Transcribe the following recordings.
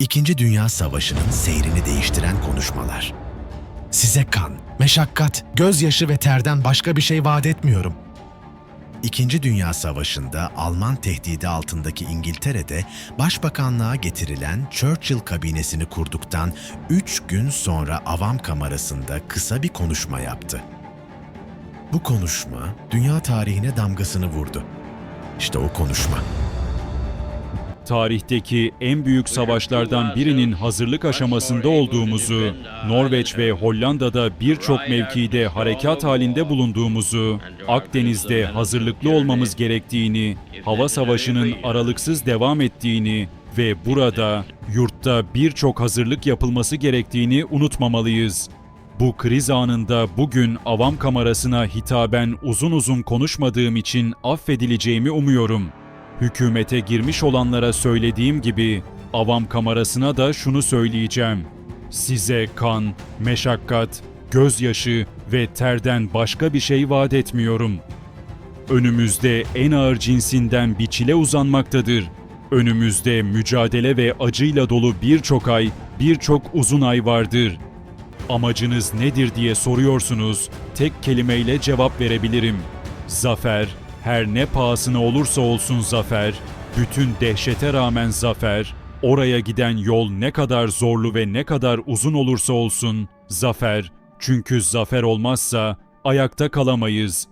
İkinci Dünya Savaşı'nın seyrini değiştiren konuşmalar. Size kan, meşakkat, gözyaşı ve terden başka bir şey vaat etmiyorum. İkinci Dünya Savaşı'nda Alman tehdidi altındaki İngiltere'de başbakanlığa getirilen Churchill kabinesini kurduktan üç gün sonra avam kamerasında kısa bir konuşma yaptı. Bu konuşma dünya tarihine damgasını vurdu. İşte o konuşma. Tarihteki en büyük savaşlardan birinin hazırlık aşamasında olduğumuzu, Norveç ve Hollanda'da birçok mevkide harekat halinde bulunduğumuzu, Akdeniz'de hazırlıklı olmamız gerektiğini, hava savaşının aralıksız devam ettiğini ve burada, yurtta birçok hazırlık yapılması gerektiğini unutmamalıyız. Bu kriz anında bugün avam kamerasına hitaben uzun uzun konuşmadığım için affedileceğimi umuyorum. Hükümete girmiş olanlara söylediğim gibi avam kamerasına da şunu söyleyeceğim. Size kan, meşakkat, gözyaşı ve terden başka bir şey vaat etmiyorum. Önümüzde en ağır cinsinden bir çile uzanmaktadır. Önümüzde mücadele ve acıyla dolu birçok ay, birçok uzun ay vardır. Amacınız nedir diye soruyorsunuz, tek kelimeyle cevap verebilirim. Zafer, her ne pahasına olursa olsun zafer, bütün dehşete rağmen zafer, oraya giden yol ne kadar zorlu ve ne kadar uzun olursa olsun, zafer, çünkü zafer olmazsa ayakta kalamayız.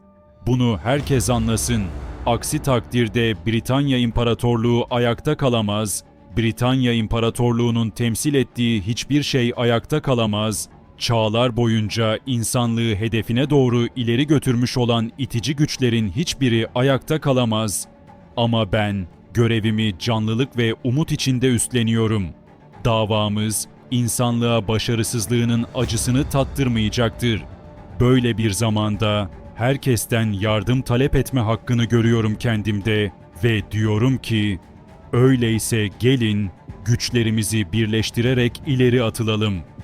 Bunu herkes anlasın. Aksi takdirde Britanya İmparatorluğu ayakta kalamaz. Britanya İmparatorluğu'nun temsil ettiği hiçbir şey ayakta kalamaz. Çağlar boyunca insanlığı hedefine doğru ileri götürmüş olan itici güçlerin hiçbiri ayakta kalamaz. Ama ben görevimi canlılık ve umut içinde üstleniyorum. Davamız insanlığa başarısızlığının acısını tattırmayacaktır. Böyle bir zamanda herkesten yardım talep etme hakkını görüyorum kendimde ve diyorum ki öyleyse gelin güçlerimizi birleştirerek ileri atılalım.''